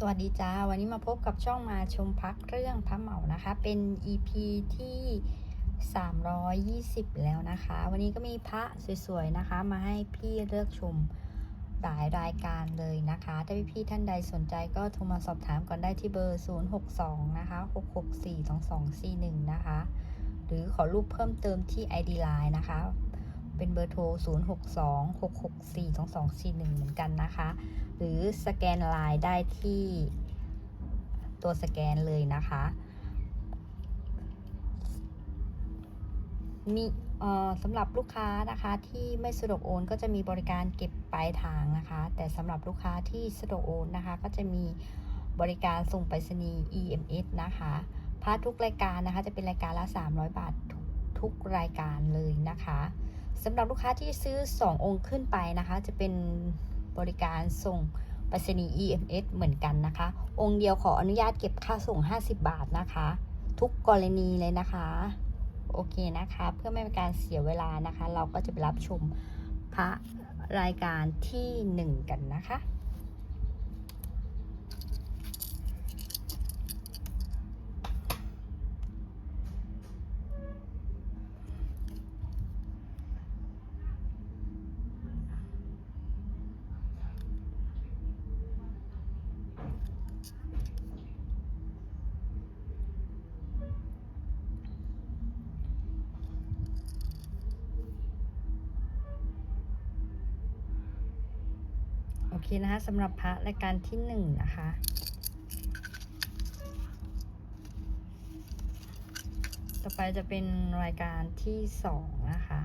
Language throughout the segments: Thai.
สวัสดีจ้า วันนี้มาพบกับช่องมาชมพักเรื่องพระเหมานะคะ เป็น EP ที่ 320 แล้วนะคะ วันนี้ก็มีพระสวยๆนะคะ มาให้พี่เลือกชมหลายรายการเลยนะคะ ถ้าพี่ๆท่านใดสนใจก็โทรมาสอบถามก่อนได้ที่เบอร์ 062 นะคะ 6642241 นะคะ หรือขอรูปเพิ่มเติมที่ ID Line นะคะ เป็นเบอร์โทร 062-664-2241 เหมือนกันนะคะ หรือสแกนลน์ได้ที่ตัวสแกนเลยนะคะมีสำหรับลูกค้านะคะที่ไม่สะดวกโอนก็จะมีบริการเก็บปลายทางนะคะ แต่สำหรับลูกค้าที่สะดวกโอนนะคะ ก็จะมีบริการส่งไปรษณีย์ EMS นะคะพาร์ทุกรายการนะคะ จะเป็นรายการละ 300 บาททุกทุกรายการเลยนะคะสำหรับลูกค้าที่ซื้อ 2 องค์ขึ้นไปนะคะ จะเป็น บริการส่งไปรษณีย์ EMS เหมือนกันนะคะ องค์เดียวขออนุญาตเก็บค่าส่ง 50 บาทนะคะ ทุกกรณีเลยนะคะ โอเคนะคะ เพื่อไม่เป็นการเสียเวลานะคะ เราก็จะไปรับชมพระรายการที่ 1 กันนะคะ เคนะคะสำหรับพระรายการที่1นะคะ ต่อไปจะเป็นรายการที่2นะคะ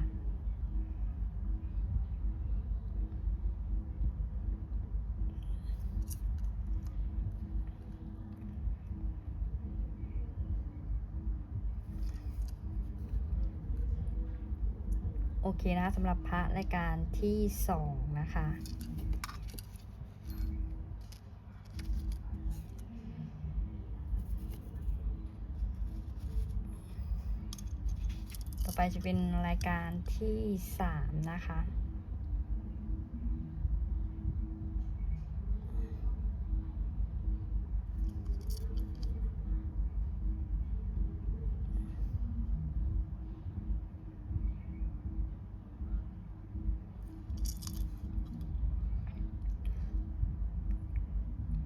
โอเคนะคะสำหรับพระรายการที่ 2 นะคะ จะเป็นรายการที่3นะคะ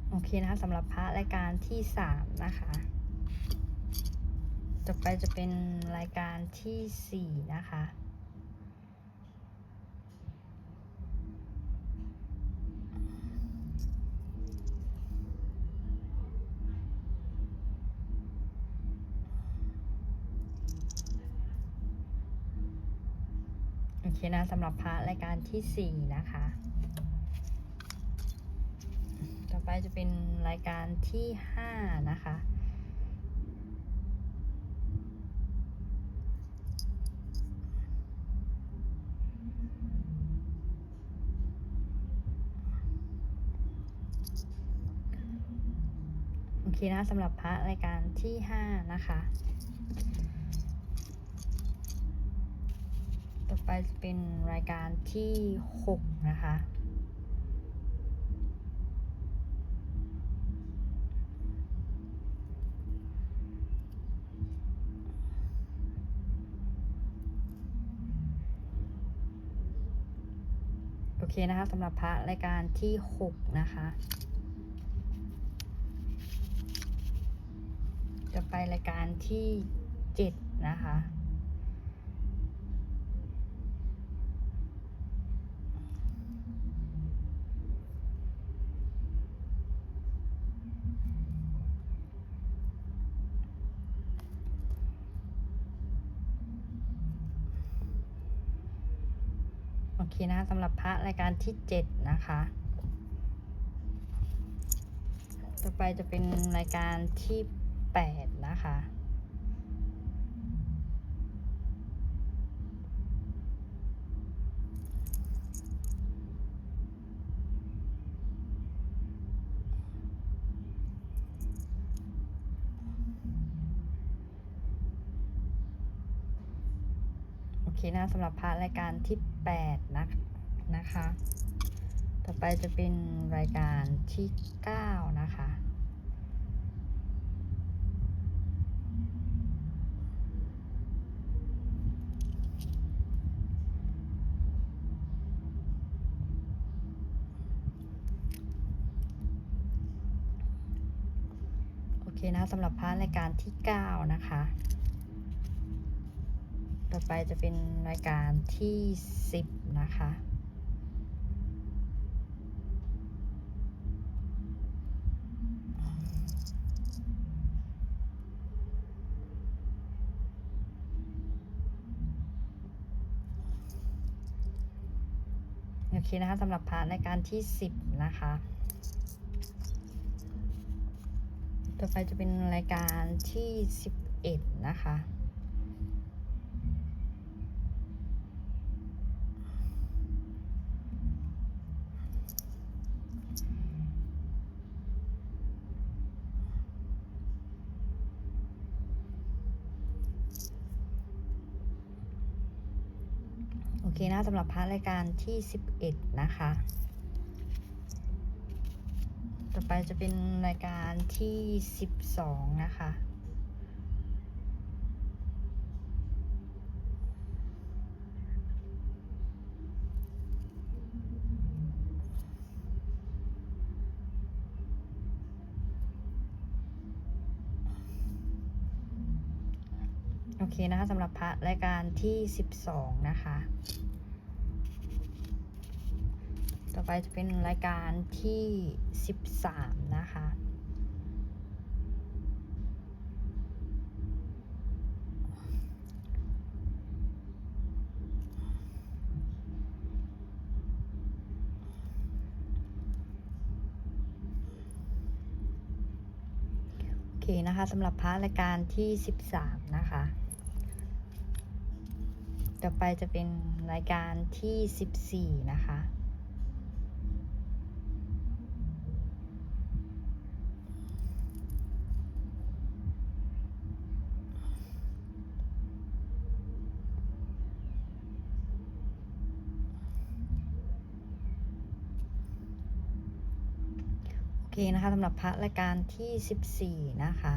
โอเคนะคะสำหรับพระรายการที่3นะคะ ต่อไปจะเป็นรายการที่ 4 นะคะ โอเคนะสำหรับพระรายการที่ 4 นะคะ ต่อไปจะเป็นรายการที่ 5 นะคะ โอเคนะสำหรับพระรายการที่ 5 นะคะ ต่อไปจะเป็นรายการที่ 6 นะคะโอเคนะคะสำหรับพระรายการที่ 6 นะคะ จะ ไปรายการที่7นะคะ โอเคนะสำหรับพระรายการที่7นะคะต่อไปจะเป็นรายการที่ 8 นะคะ โอเคนะสำหรับพาร์ทรายการที่ 8 นะนะคะ ต่อไปจะเป็นรายการที่ 9 นะคะ เคนะคะ สำหรับพาร์ทรายการที่ 9 นะคะ ต่อไปจะเป็นรายการที่ 10 นะคะ โอเคนะคะสำหรับพาร์ทรายการที่ 10 นะคะ ต่อไปจะเป็นรายการที่ 11 นะคะ โอเคนะสำหรับพาร์ทรายการที่ 11 นะคะ ไปจะเป็นรายการที่12นะคะ โอเคนะคะสำหรับพระรายการที่12นะคะ ต่อไปจะเป็นรายการที่ 13 นะคะ โอเคนะคะสำหรับพาร์รายการที่ 13 นะคะ ต่อไปจะเป็นรายการที่ 14 นะคะ เคนะคะสำหรับพระรายการที่ 14 นะคะ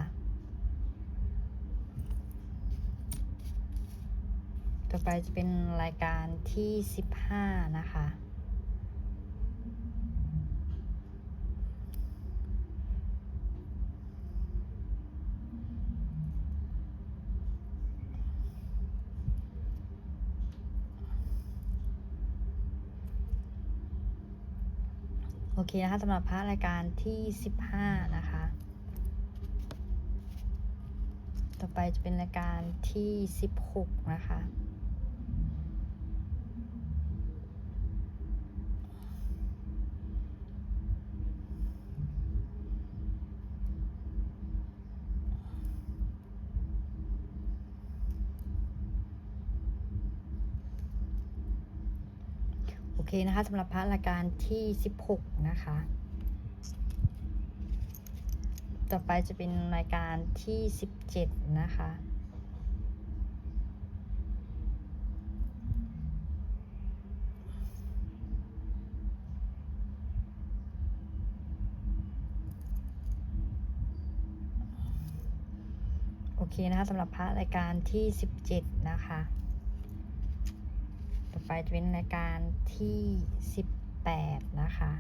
ต่อไปจะเป็นรายการที่ 15 นะคะ โอเคนะคะสำหรับพระรายการที่15นะคะ ต่อไปจะเป็นรายการที่16นะคะ เคนะคะสำหรับพระรายการที่ 16 นะคะ ต่อไปจะเป็นรายการที่ 17 นะคะโอเคนะคะสำหรับพระรายการที่ 17 นะคะ ไปจะเป็นรายการที่ 18 นะคะ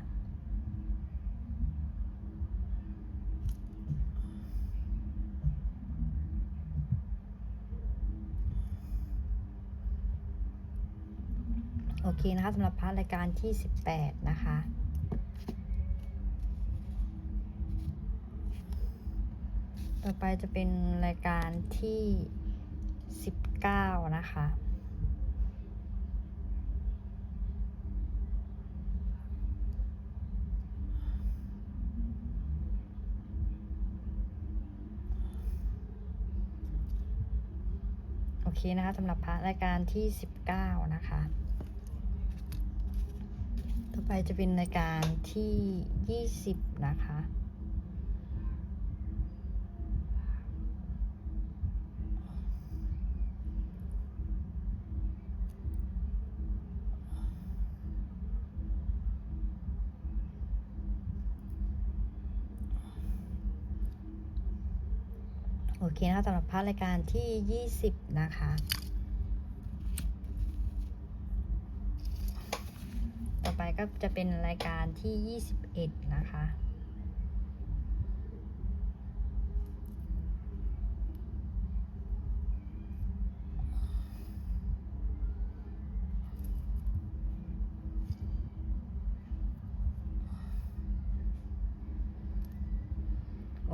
โอเคนะคะสำหรับพาร์ทรายการที่ 18 นะคะต่อไปจะเป็นรายการที่ 19 นะคะ เคนะคะสำหรับพระรายการที่ 19 นะคะ ต่อไปจะเป็นรายการที่ 20 นะคะ เคนะคะสำหรับพาร์ทรายการที่ 20 นะคะ ต่อไปก็จะเป็นรายการที่ 21 นะคะ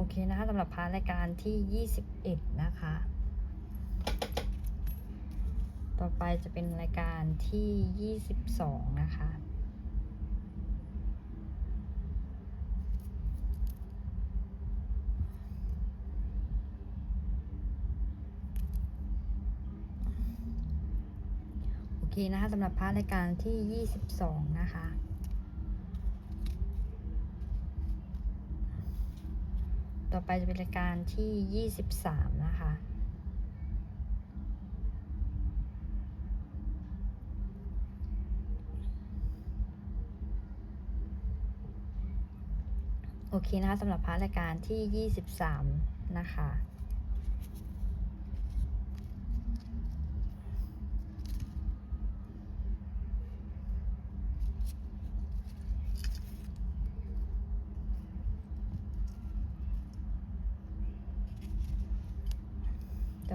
อเคนะคะสำหรับพาร์ทรายการที่ 21 นะคะ ต่อไปจะเป็นรายการที่ 22 นะคะโอเคนะคะสำหรับพาร์ทรายการที่ 22 นะคะ ต่อไปจะเป็นรายการที่ 23 นะคะ โอเคนะคะสำหรับพาร์ทรายการที่ 23 นะคะ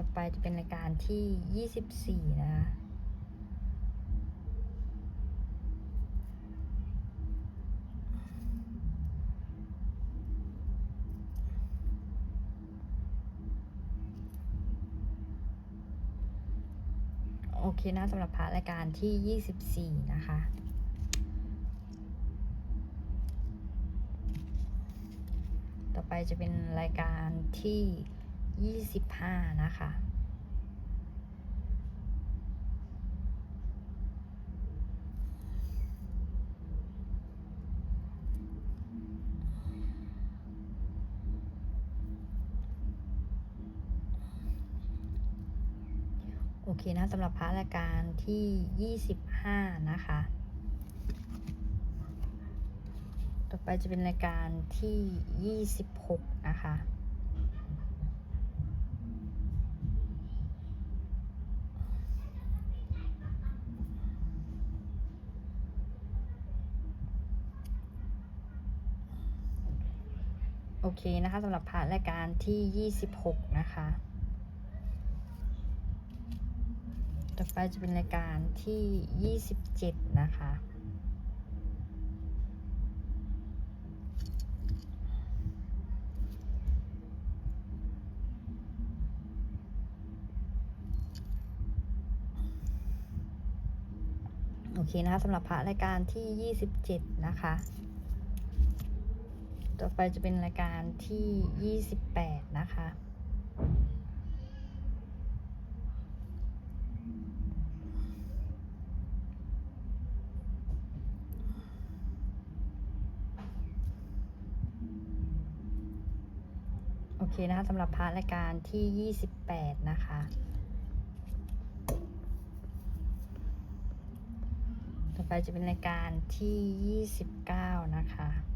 ต่อไปจะเป็นรายการที่ 24 นะคะโอเคนะสำหรับพาร์ทรายการที่ 24 นะคะ ต่อไปจะเป็นรายการที่ 25นะคะ โอเคนะสำหรับพร์ทรายการที่ 25 นะคะ ต่อไปจะเป็นรายการที่ 26 นะคะ โอเคนะคะสำหรับพาร์ทรายการที่ 26 นะคะ ต่อไปจะเป็นรายการที่ 27 นะคะโอเคนะคะสำหรับพระรายการที่ 27 นะคะ ต่อไปจะเป็นรายการที่ 28 นะคะ โอเคนะคะสำหรับพาร์ทรายการที่ 28 นะคะต่อไปจะเป็นรายการที่ 29 นะคะ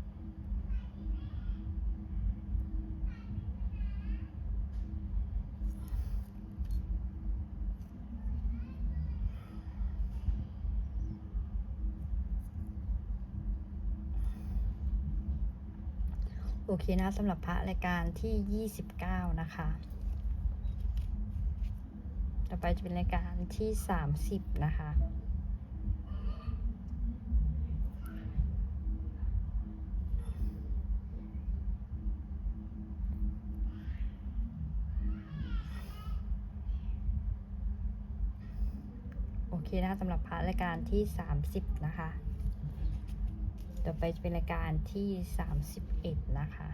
อเคนะสำหรับพระรายการที่ 29 นะคะ ต่อไปจะเป็นรายการที่ 30 นะคะโอเคนะคะสำหรับพระรายการที่ 30 นะคะ ต่อไปจะเป็นรายการที่ 31 นะคะ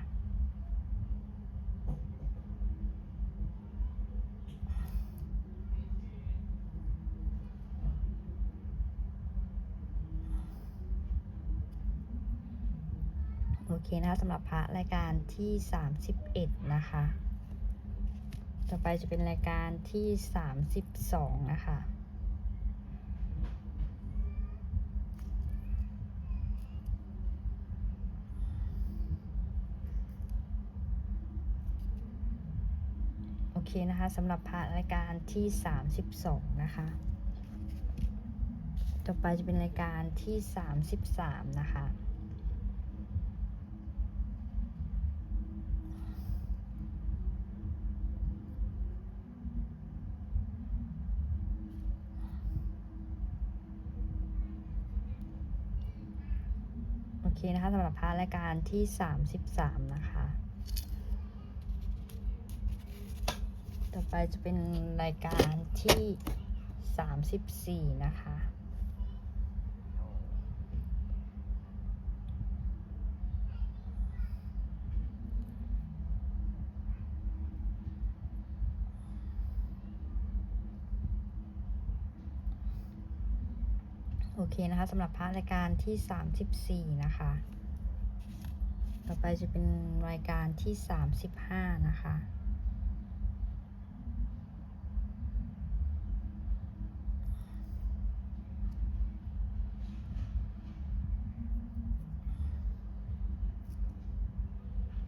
โอเคนะคะสำหรับพระรายการที่ 31 นะคะ ต่อไปจะเป็นรายการที่ 32 นะคะ เคนะคะสำหรับพาร์ทรายการที่ 32 นะคะ ต่อไปจะเป็นรายการที่ 33 นะคะโอเคนะคะสำหรับพาร์ทรายการที่ 33 นะคะ ต่อไปจะเป็นรายการที่สามสิบสี่นะคะ โอเคนะคะสำหรับพาร์ทรายการที่สามสิบสี่นะคะ ต่อไปจะเป็นรายการที่สามสิบห้านะคะ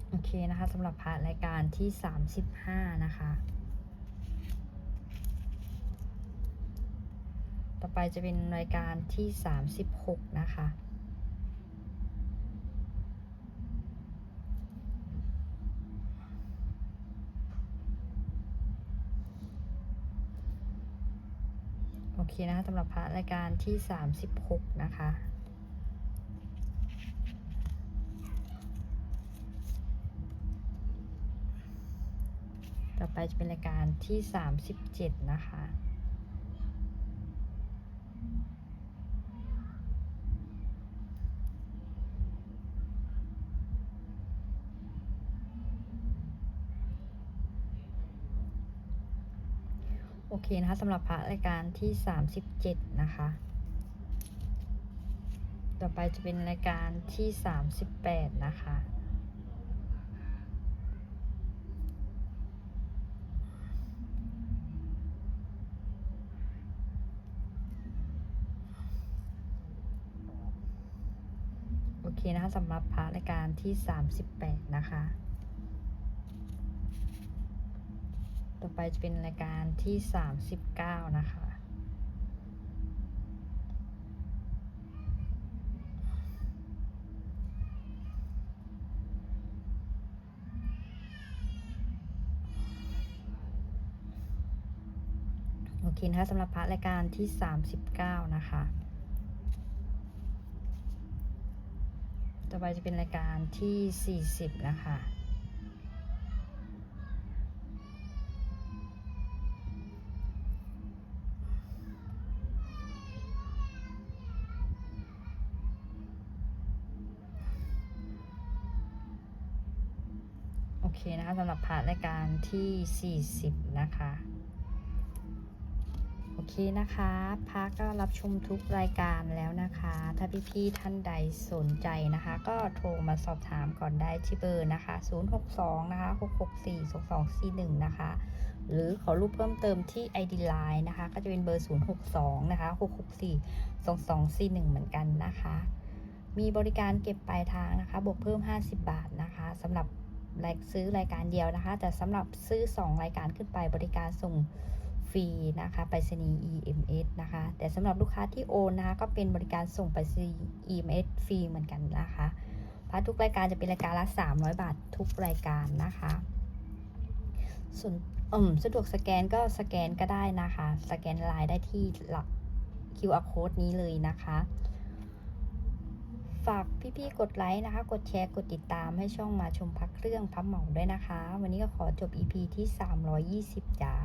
โอเค นะคะสำหรับพาร์ทรายการที่ 35 นะคะ ต่อไปจะเป็นรายการที่ 36 นะคะโอเคนะคะสำหรับพาร์ทรายการที่ 36 นะคะ ไปจะเป็นรายการที่ 37 นะคะ โอเคนะคะสำหรับพระรายการที่ 37 นะคะ ต่อไปจะเป็นรายการที่ 38 นะคะ เคนะคะสำหรับพระรายการที่ 38 นะคะ ต่อไปจะเป็นรายการที่ 39 นะคะโอเคนะคะสำหรับพระรายการที่ 39 นะคะ ต่อไปจะเป็นรายการที่ 40 นะคะ โอเคนะคะสำหรับพาร์ทรายการที่ 40 นะคะ เคนะคะพาก็รับชมทุกรายการแล้วนะคะ ถ้าพี่ๆท่านใดสนใจนะคะ ก็โทรมาสอบถามก่อนได้ที่เบอร์นะคะ 062 นะคะ 664 2241 นะคะ หรือขอรูปเพิ่มเติมที่ ID Line นะคะ ก็จะเป็นเบอร์ 062 นะคะ 664 2241 เหมือนกันนะคะ มีบริการเก็บปลายทางนะคะ บวกเพิ่ม 50 บาทนะคะสำหรับรายซื้อรายการเดียวนะคะ แต่สำหรับซื้อ 2 รายการขึ้นไปบริการส่ง ฟรีนะคะไปรษณีย์ EMS นะคะ แต่สำหรับลูกค้าที่โอนนะคะ ก็เป็นบริการส่งไปรษณีย์ EMS ฟรีเหมือนกันนะคะพาทุกรายการจะเป็นรายการละ 300 บาททุกรายการนะคะส่วนอืมสะดวกสแกนก็สแกนก็ได้นะคะ สแกนไลน์ได้ที่หลัก QR code นี้เลยนะคะ ฝากพี่ๆ กดไลค์นะคะ กดแชร์ กดติดตามให้ช่องมาชมพักเครื่องพับเหมาด้วยนะคะ วันนี้ก็ขอจบ EP ที่ 320จ้า